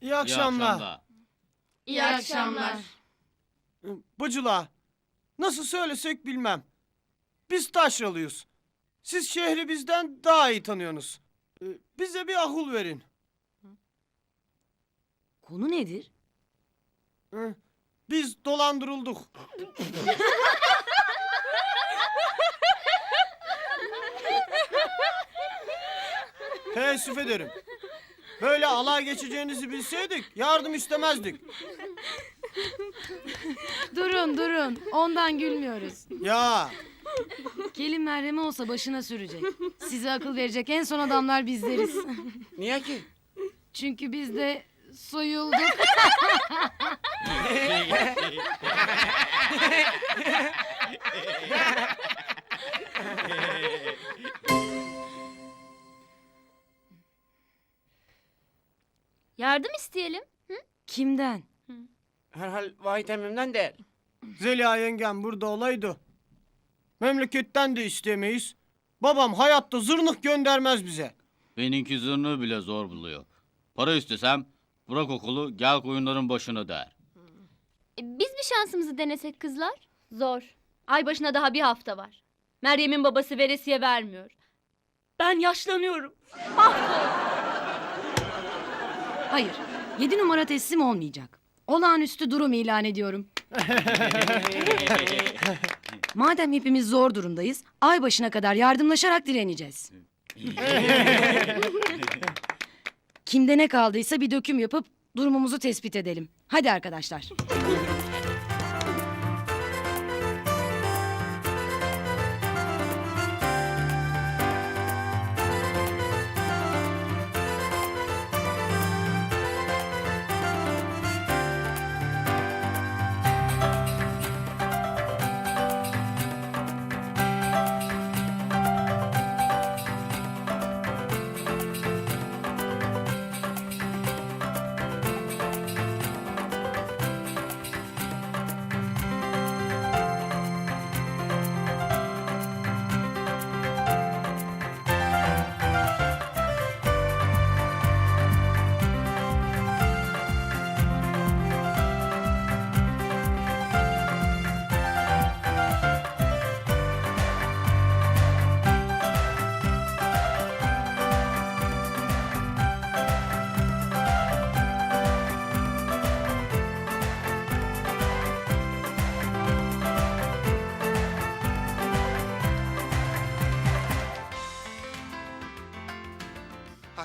İyi akşamlar. İyi akşamlar. Bacıla. Nasıl söylesek bilmem. Biz taşralıyız. Siz şehri bizden daha iyi tanıyorsunuz. Ee, Bize bir akıl verin. Konu nedir? Hı. Biz dolandırıldık. Teessüf ederim. Böyle alay geçeceğinizi bilseydik yardım istemezdik. Durun durun. Ondan gülmüyoruz. Ya Kelin merhemi olsa başına sürecek. Size akıl verecek en son adamlar bizleriz. Niye ki? Çünkü biz de soyulduk. Yardım isteyelim. Kimden? Herhal Vahit emmimden değil. Zeliha yengem burada olaydı. Memleketten de istemeyiz. Babam hayatta zırnık göndermez bize. Benimki zırnığı bile zor buluyor. Para istesem bırak okulu gel koyunların başına der. E, Biz bir şansımızı denesek kızlar. Zor. Ay başına daha bir hafta var. Meryem'in babası veresiye vermiyor. Ben yaşlanıyorum. Hayır. Yedi numara teslim olmayacak. Olağanüstü durum ilan ediyorum. Madem hepimiz zor durumdayız, ay başına kadar yardımlaşarak direneceğiz. Kimde ne kaldıysa bir döküm yapıp durumumuzu tespit edelim. Hadi arkadaşlar.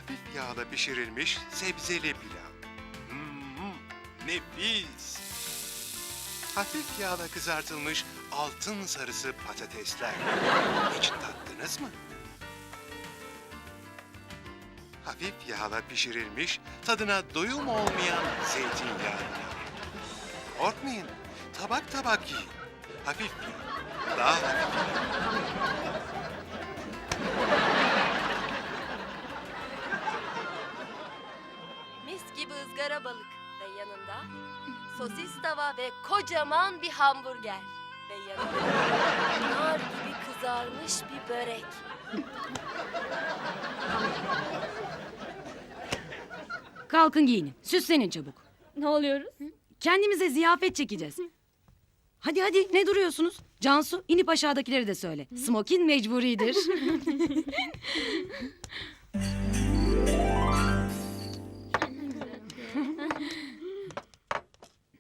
Hafif yağda pişirilmiş sebzeli pilav. Hmm, nefis. Hafif yağda kızartılmış altın sarısı patatesler. Hiç tattınız mı? Hafif yağda pişirilmiş, tadına doyum olmayan zeytinyağı. Korkmayın, tabak tabak yiyin. Hafif yağ, daha hafif. Mis gibi ızgara balık ve yanında sosis tava ve kocaman bir hamburger ve yanında nar gibi kızarmış bir börek. Kalkın giyinin. Süslenin çabuk. Ne oluyoruz? Kendimize ziyafet çekeceğiz. Hadi hadi ne duruyorsunuz? Cansu inip aşağıdakileri de söyle. Smokin mecburidir.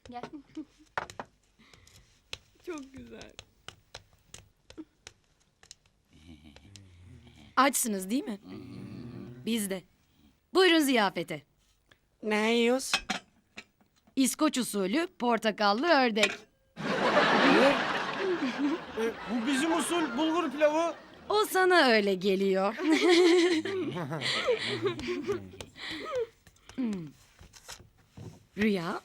Gel. Açsınız değil mi? Biz de. Buyurun ziyafete. Ne yiyoruz? İskoç usulü portakallı ördek. Ee, bu bizim usul bulgur pilavı. O sana öyle geliyor. Hmm. Rüya,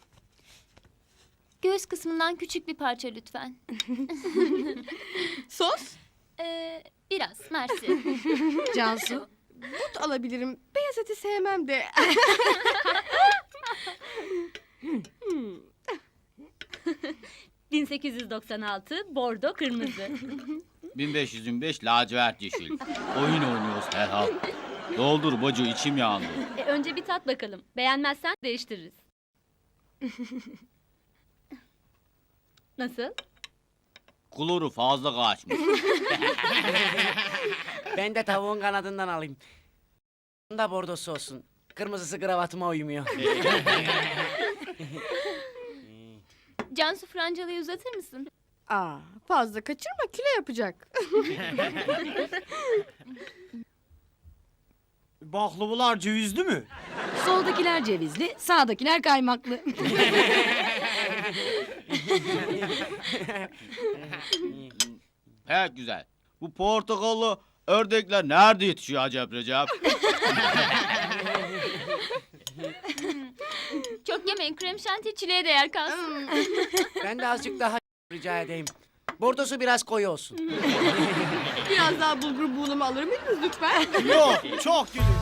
Göğüs kısmından küçük bir parça lütfen. Sos? Ee, biraz mersi. Cansu, But alabilirim. Beyaz eti sevmem de. Hmm. 1896 bordo kırmızı. 1525 lacivert yeşil. Oyun oynuyoruz herhal. Doldur bacı içim yandı. E, önce bir tat bakalım. Beğenmezsen değiştiririz. Nasıl? Kuluru fazla kaçmış. Ben de tavuğun kanadından alayım. Da bordosu olsun. Kırmızısı kravatıma uymuyor. Cansu Francalı'yı uzatır mısın? Aa, fazla kaçırma kilo yapacak. Baklavalar cevizli mi? Soldakiler cevizli, sağdakiler kaymaklı. Pek güzel. Bu portakallı ördekler nerede yetişiyor acaba Recep? Çok yemeyin krem şanti çileğe değer kalsın. ben de azıcık daha rica edeyim. Bordosu biraz koyu olsun. Biraz daha bulgur buğulama alır mıydınız lütfen? Yok çok gelir.